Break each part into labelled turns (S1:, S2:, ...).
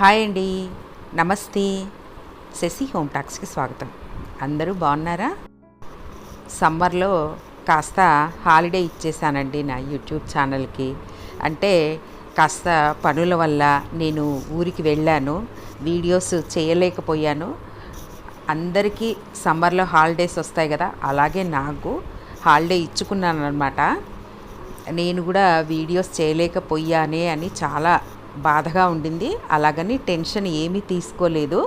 S1: Hi అండి. నమస్తే. Shashi home టాక్స్కి స్వాగతం. అందరూ బాగున్నారా? సమ్మర్లో కాస్త హాలిడే ఇచ్చేసానండి నా యూట్యూబ్ ఛానల్కి. అంటే కాస్త పనుల వల్ల నేను ఊరికి వెళ్ళాను వీడియోస్ చేయలేకపోయాను. అందరికీ సమ్మర్లో హాలిడేస్ వస్తాయి కదా అలాగే నాకు హాలిడే ఇచ్చుకున్నాను అనమాట నేను కూడా వీడియోస్ చేయలేకపోయానే అని చాలా బాధగా ఉండింది. అలాగని టెన్షన్ ఏమీ తీసుకోలేదు.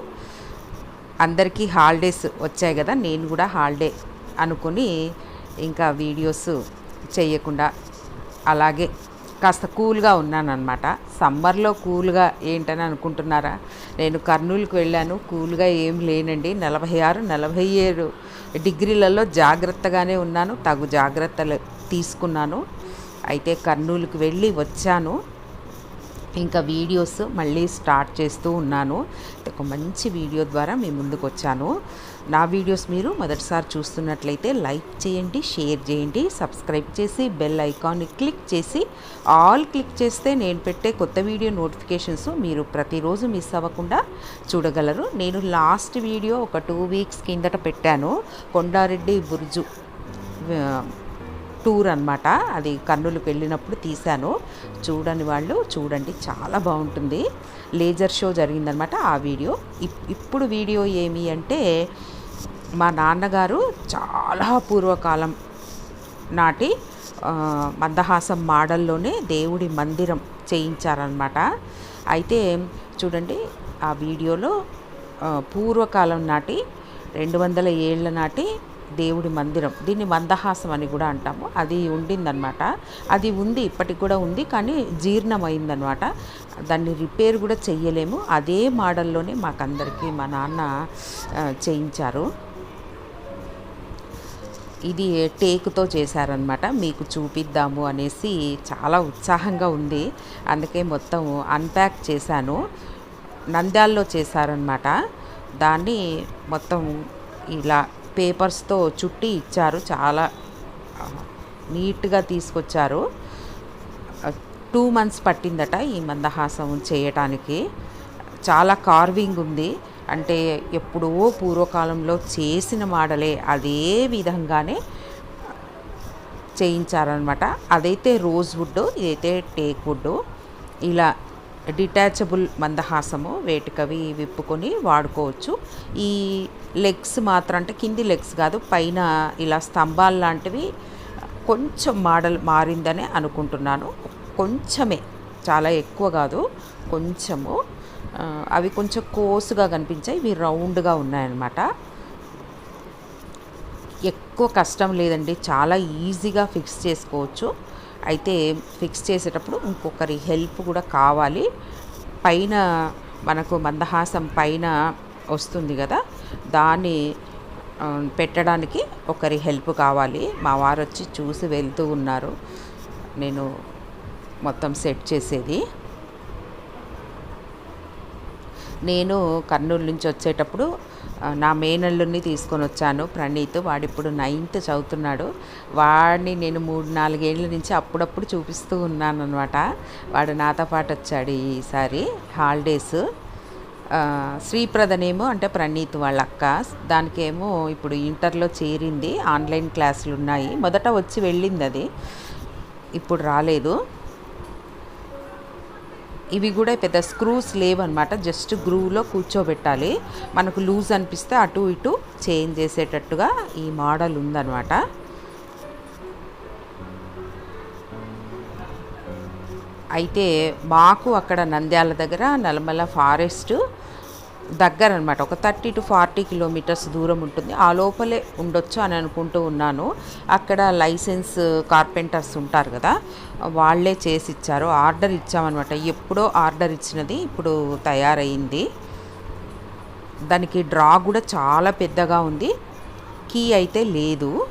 S1: అందరికీ హాలిడేస్ వచ్చాయి కదా నేను కూడా హాలిడే అనుకుని ఇంకా వీడియోస్ చేయకుండా అలాగే కాస్త కూల్గా ఉన్నానమాట సమ్మర్లో కూల్గా ఏంటని అనుకుంటున్నారా? నేను కర్నూలుకి వెళ్ళాను కూల్గా ఏం లేనండి. నలభై ఆరు నలభై ఏడు డిగ్రీలలో జాగ్రత్తగానే ఉన్నాను తగు జాగ్రత్తలు తీసుకున్నాను. అయితే కర్నూలుకి వెళ్ళి వచ్చాను. ఇంకా వీడియోస్ మళ్ళీ స్టార్ట్ చేస్తూ ఉన్నాను. ఒక మంచి వీడియో ద్వారా మీ ముందుకు వచ్చాను. నా వీడియోస్ మీరు మొదటిసారి చూస్తున్నట్లయితే లైక్ చేయండి షేర్ చేయండి సబ్స్క్రైబ్ చేసి బెల్ ఐకాన్ని క్లిక్ చేసి ఆల్ క్లిక్ చేస్తే నేను పెట్టే కొత్త వీడియో నోటిఫికేషన్స్ మీరు ప్రతిరోజు మిస్ అవ్వకుండా చూడగలరు. నేను లాస్ట్ వీడియో ఒక టూ వీక్స్ కిందట పెట్టాను. కొండారెడ్డి బుర్జు టూర్ అనమాట అది కర్నూలుకి వెళ్ళినప్పుడు తీశాను. చూడని వాళ్ళు చూడండి చాలా బాగుంటుంది. లేజర్ షో జరిగిందనమాట ఆ వీడియో. ఇప్- ఇప్పుడు వీడియో ఏమి అంటే మా నాన్నగారు చాలా పూర్వకాలం నాటి మందహాసం మాడల్లోనే దేవుడి మందిరం చేయించారనమాట అయితే చూడండి ఆ వీడియోలో పూర్వకాలం నాటి రెండు వందల ఏళ్ళ నాటి దేవుడి మందిరం. దీన్ని మందహాసం అని కూడా అంటాము. అది ఉండిందనమాట అది ఉంది ఇప్పటికి కూడా ఉంది కానీ జీర్ణమైందనమాట దాన్ని రిపేర్ కూడా చెయ్యలేము. అదే మోడల్లోనే మాకందరికీ మా నాన్న చేయించారు. ఇది టేకుతో చేశారనమాట మీకు చూపిద్దాము అనేసి చాలా ఉత్సాహంగా ఉంది. అందుకే మొత్తం అన్ప్యాక్ చేశాను. నంద్యాల్లో చేశారనమాట దాన్ని మొత్తం ఇలా పేపర్స్తో చుట్టి ఇచ్చారు చాలా నీట్గా తీసుకొచ్చారు. టూ మంత్స్ పట్టిందట ఈ మందహాసం చేయటానికి. చాలా కార్వింగ్ ఉంది. అంటే ఎప్పుడో పూర్వకాలంలో చేసిన మోడలే అదే విధంగానే చేయించారనమాట అదైతే రోజ్ వుడ్ ఇదైతే టేక్ వుడ్ ఇలా డిటాచబుల్ మందహాసము వేటికవి విప్పుకొని వాడుకోవచ్చు. ఈ లెగ్స్ మాత్రం అంటే కింది లెగ్స్ కాదు పైన ఇలా స్తంభాలు లాంటివి కొంచెం మోడల్ మారిందనే అనుకుంటున్నాను. కొంచెమే చాలా ఎక్కువ కాదు కొంచెము. అవి కొంచెం కోసుగా కనిపించాయి ఇవి రౌండ్గా ఉన్నాయన్నమాట. ఎక్కువ కష్టం లేదండి చాలా ఈజీగా ఫిక్స్ చేసుకోవచ్చు. అయితే ఫిక్స్ చేసేటప్పుడు ఇంకొకరి హెల్ప్ కూడా కావాలి. పైన మనకు మందహాసం పైన వస్తుంది కదా దాన్ని పెట్టడానికి ఒకరి హెల్ప్ కావాలి. మా వారు వచ్చి చూసి వెళ్తూ ఉన్నారు. నేను మొత్తం సెట్ చేసేది. నేను కర్నూలు నుంచి వచ్చేటప్పుడు నా మేనల్లుని తీసుకొని వచ్చాను. ప్రణీత్ వాడిప్పుడు నైన్త్ చదువుతున్నాడు. వాడిని నేను మూడు నాలుగేళ్ళ నుంచి అప్పుడప్పుడు చూపిస్తూ ఉన్నాను అనమాట వాడు నాతో పాటు వచ్చాడు ఈసారి హాలిడేస్. శ్రీప్రదనేమో అంటే ప్రణీత్ వాళ్ళ అక్క దానికేమో ఇప్పుడు ఇంటర్లో చేరింది. ఆన్లైన్ క్లాసులు ఉన్నాయి. మొదట వచ్చి వెళ్ళింది అది. ఇప్పుడు రాలేదు. ఇవి కూడా పెద్ద స్క్రూస్ లేవన్నమాట. జస్ట్ గ్రూలో కూర్చోబెట్టాలి. మనకు లూజ్ అనిపిస్తే అటు ఇటు చేంజ్ చేసేటట్టుగా ఈ మోడల్ ఉందన్నమాట. అయితే మాకు అక్కడ నంద్యాల దగ్గర నలమల ఫారెస్ట్ దగ్గర అనమాట ఒక థర్టీ టు ఫార్టీ కిలోమీటర్స్ దూరం ఉంటుంది. ఆ లోపలే ఉండొచ్చు అని అనుకుంటూ ఉన్నాను. అక్కడ లైసెన్స్ కార్పెంటర్స్ ఉంటారు కదా వాళ్ళే చేసి ఇచ్చారు. ఆర్డర్ ఇచ్చామన్నమాట ఎప్పుడో ఆర్డర్ ఇచ్చినది ఇప్పుడు తయారైంది. దానికి డ్రా కూడా చాలా పెద్దగా ఉంది. కీ అయితే లేదు.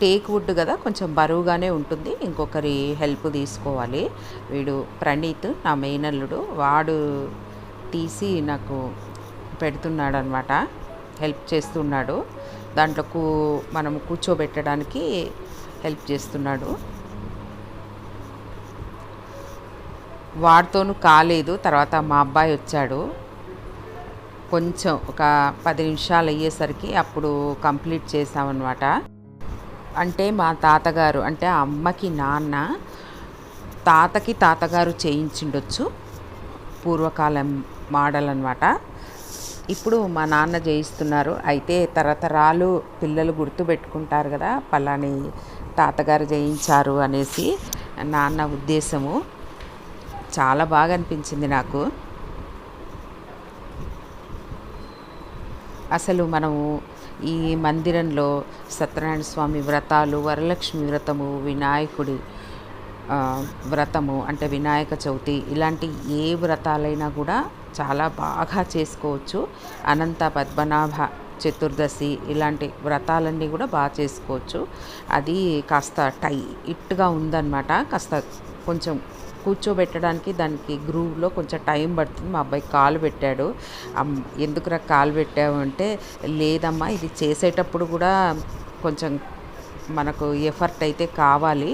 S1: టేక్ వుడ్ కదా కొంచెం బరువుగానే ఉంటుంది. ఇంకొకరి హెల్ప్ తీసుకోవాలి. వీడు ప్రణీత్ నా మేనల్లుడు వాడు తీసి నాకు పెడుతున్నాడు అనమాట హెల్ప్ చేస్తున్నాడు. దాంట్లో కూ మనం కూర్చోబెట్టడానికి హెల్ప్ చేస్తున్నాడు. వాడితోనూ కాలేదు. తర్వాత మా అబ్బాయి వచ్చాడు. కొంచెం ఒక పది నిమిషాలు అయ్యేసరికి అప్పుడు కంప్లీట్ చేసామన్నమాట అంటే మా తాతగారు అంటే ఆ అమ్మకి నాన్న తాతకి తాతగారు చేయించిండొచ్చు. పూర్వకాలం మోడల్ అనమాట ఇప్పుడు మా నాన్న చేయిస్తున్నారు అయితే తరతరాలు పిల్లలు గుర్తుపెట్టుకుంటారు కదా పలాని తాతగారు చేయించారు అనేసి నాన్న ఉద్దేశము. చాలా బాగా అనిపించింది నాకు. అసలు మనము ఈ మందిరంలో సత్యనారాయణ స్వామి వ్రతాలు వరలక్ష్మి వ్రతము వినాయకుడి వ్రతము అంటే వినాయక చవితి ఇలాంటి ఏ వ్రతాలైనా కూడా చాలా బాగా చేసుకోవచ్చు. అనంత పద్మనాభ చతుర్దశి ఇలాంటి వ్రతాలన్నీ కూడా బాగా చేసుకోవచ్చు. అది కాస్త టైట్గా ఉందన్నమాట. కాస్త కొంచెం కూర్చోబెట్టడానికి దానికి గ్రూవ్లో కొంచెం టైం పడుతుంది. మా అబ్బాయి కాలు పెట్టాడు. ఎందుకురా కాలు పెట్టావు అంటే లేదమ్మా ఇది చేసేటప్పుడు కూడా కొంచెం మనకు ఎఫర్ట్ అయితే కావాలి.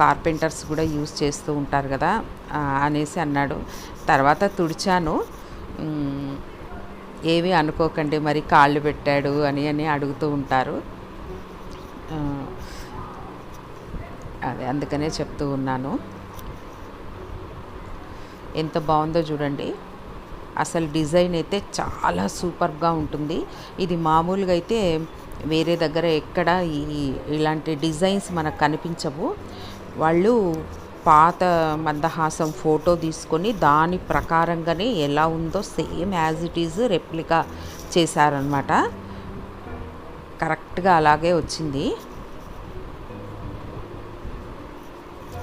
S1: కార్పెంటర్స్ కూడా యూస్ చేస్తూ ఉంటారు కదా అనేసి అన్నాడు. తర్వాత తుడిచాను. ఏవి ఏమీ అనుకోకండి మరి కాళ్ళు పెట్టాడు అని అని అడుగుతూ ఉంటారు. అదే అందుకనే చెప్తూ ఉన్నాను. ఎంత బాగుందో చూడండి. అసలు డిజైన్ అయితే చాలా సూపర్గా ఉంటుంది. ఇది మామూలుగా అయితే వేరే దగ్గర ఎక్కడ ఈ ఇలాంటి డిజైన్స్ మనకు కనిపించవు. వాళ్ళు పాత మందహాసం ఫోటో తీసుకొని దాని ప్రకారంగానే ఎలా ఉందో same as it is replica చేశారనమాట కరెక్ట్గా అలాగే వచ్చింది.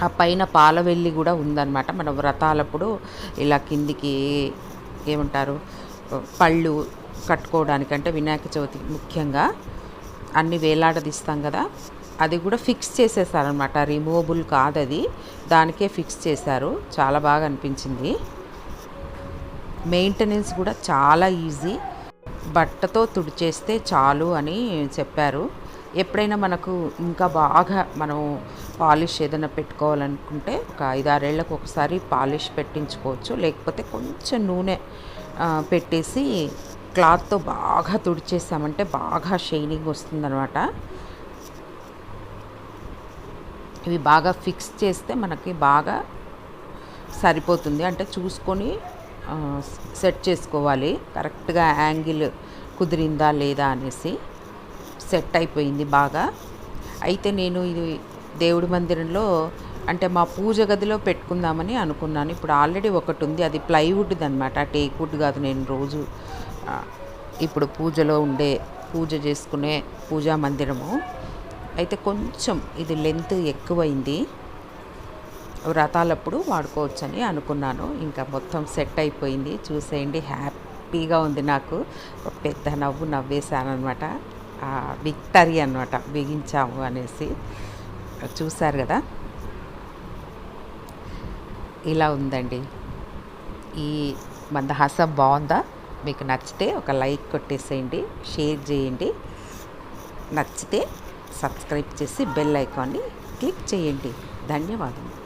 S1: ఆ పైన పాలవెల్లి కూడా ఉందన్నమాట. మన వ్రతాలప్పుడు ఇలా కిందికి ఏమంటారు పళ్ళు కట్టుకోవడానికి అంటే వినాయక చవితి ముఖ్యంగా అన్ని వేలాడదీస్తాం కదా అది కూడా ఫిక్స్ చేసేసారనమాట రిమూవబుల్ కాదు అది దానికే ఫిక్స్ చేశారు. చాలా బాగా అనిపించింది. మెయింటెనెన్స్ కూడా చాలా ఈజీ. బట్టతో తుడిచేస్తే చాలు అని చెప్పారు. ఎప్పుడైనా మనకు ఇంకా బాగా మనం పాలిష్ ఏదైనా పెట్టుకోవాలనుకుంటే ఒక ఐదారేళ్ళకు ఒకసారి పాలిష్ పెట్టించుకోవచ్చు. లేకపోతే కొంచెం నూనె పెట్టేసి క్లాత్తో బాగా తుడిచేసామంటే బాగా షైనింగ్ వస్తుందన్నమాట. ఇవి బాగా ఫిక్స్ చేస్తే మనకి బాగా సరిపోతుంది. అంటే చూసుకొని సెట్ చేసుకోవాలి. కరెక్ట్గా యాంగిల్ కుదిరిందా లేదా అనేసి. సెట్ అయిపోయింది బాగా. అయితే నేను ఇది దేవుడి మందిరంలో అంటే మా పూజ గదిలో పెట్టుకుందామని అనుకున్నాను. ఇప్పుడు ఆల్రెడీ ఒకటి ఉంది. అది ప్లైవుడ్ అనమాట టేక్ వుడ్ కాదు. నేను రోజు ఇప్పుడు పూజలో ఉండే పూజ చేసుకునే పూజా మందిరము. అయితే కొంచెం ఇది లెంత్ ఎక్కువైంది. వ్రతాలప్పుడు వాడుకోవచ్చని అనుకున్నాను. ఇంకా మొత్తం సెట్ అయిపోయింది. చూసేయండి. హ్యాపీగా ఉంది నాకు. ఒక పెద్ద నవ్వు నవ్వేశాను అనమాట విక్టరీ అనమాట బిగించాము అనేసి. చూశారు కదా? ఇలా ఉందండి. ఈ మందహాసం బాగుందా? మీకు నచ్చితే ఒక లైక్ కొట్టేసేయండి షేర్ చేయండి. నచ్చితే సబ్స్క్రైబ్ చేసి బెల్ ఐకాన్ని క్లిక్ చేయండి. ధన్యవాదములు.